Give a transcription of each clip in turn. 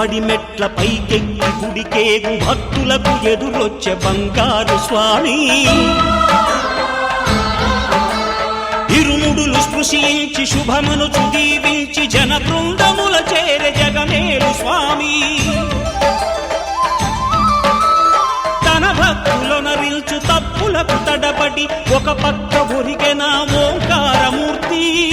పడి మెట్ల పైకెక్కి గుడికేగు భక్తులకు ఎదురొచ్చే బంగారు స్వామి. ఇరుముడులు స్పృశించి శుభమును చుదీవించి జన బృందముల చేరే జగమేలు స్వామి. తన భక్తులొనరిల్చు తప్పులకు తడబడి ఒక పక్క ఒరిగెన ఓంకారమూర్తి.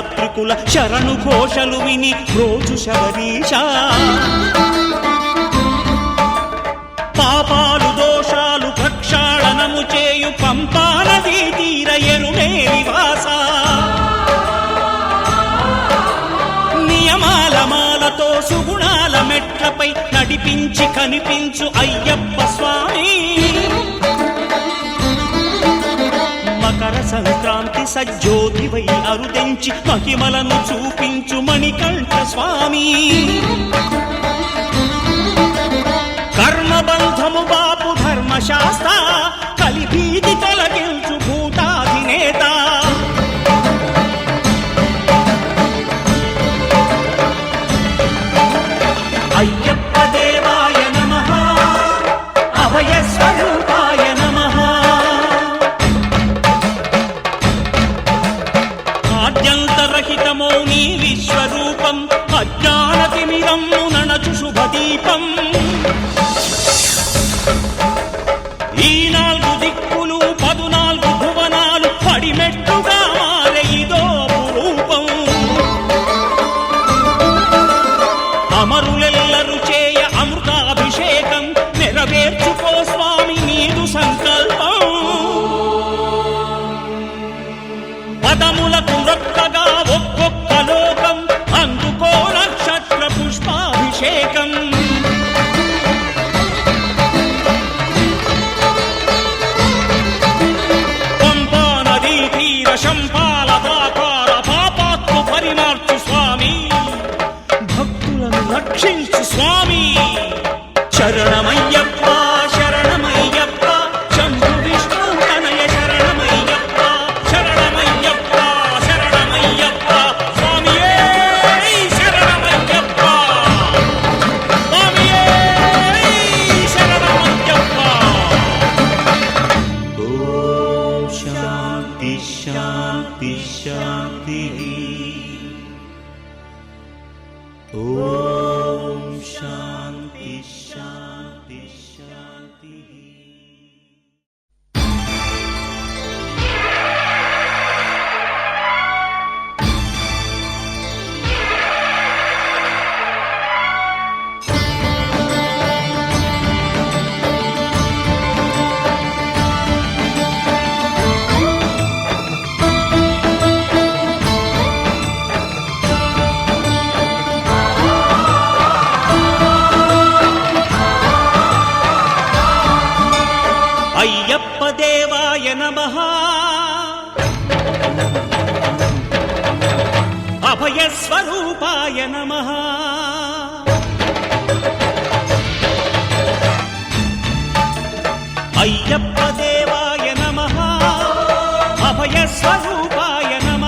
యాత్రికుల శరణు ఘోషలు విని రోజు శబరీష. పాపాలు దోషాలు ప్రక్షాళనము చేయు పంపానదీ తీర ఎరుమే నివాస. నియమాల మాలతో సుగుణాల మెట్లపై నడిపించి కనిపించు అయ్యప్ప స్వామి. కాంతి సజ్జోతివై అరుదెంచి మహిమలను చూపించు మణికంఠ స్వామి. కర్మబంధము బాపు ధర్మశాస్త్ర కలిభీతి తొలగించు భూతాధినేత. అయ్యప్ప అయ్యప్ప దేవాయ నమ. అభయస్వరూపాయ నమ. అయ్యప్ప దేవాయ నమ. అభయస్వరూపాయ నమ.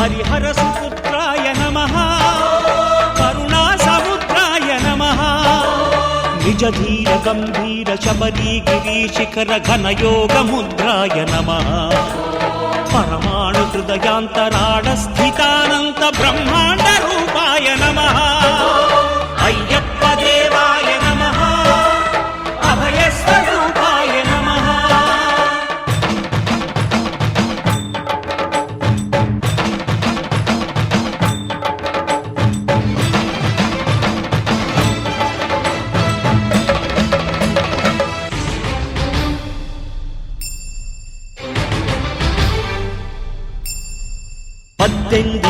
హరిహర సుపుత్రాయ నిజ గంభీర శబరీ గిరీశిఖర శిఖర ఘన ముద్రాయ నమః. పరమాణు హృదయాంతరాడ స్థితానంత బ్రహ్మాండ రూపాయ నమ. అయ్యప్ప దేవ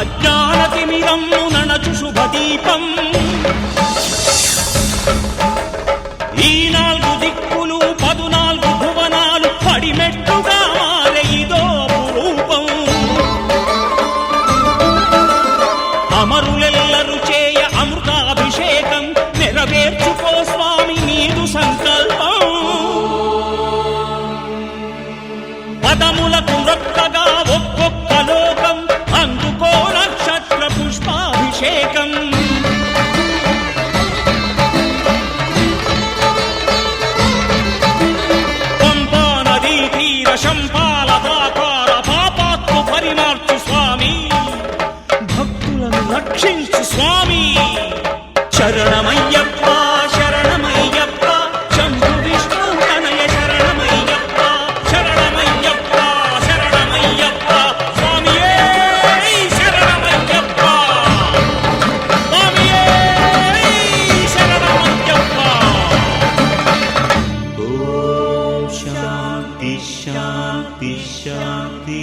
అజ్ఞానతిమిరమ్ము నడచు శుభదీపం. రక్షించు స్వామి. చరణమయ్యప్ప శరణమయ్యప్ప శంభు విష్ణు తనయ శరణమయ్యప్ప శరణమయ్యప్ప శరణమయ్యప్ప స్వామియే శరణమయ్యప్ప. స్వామియే శరణమయ్యప్ప. ఓం శాంతి శాంతి శాంతి.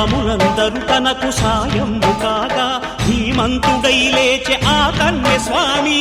స్వాములందరూ తనకు సాయము కాగా ధీమంతుడై లేచె ఆ కన్య స్వామి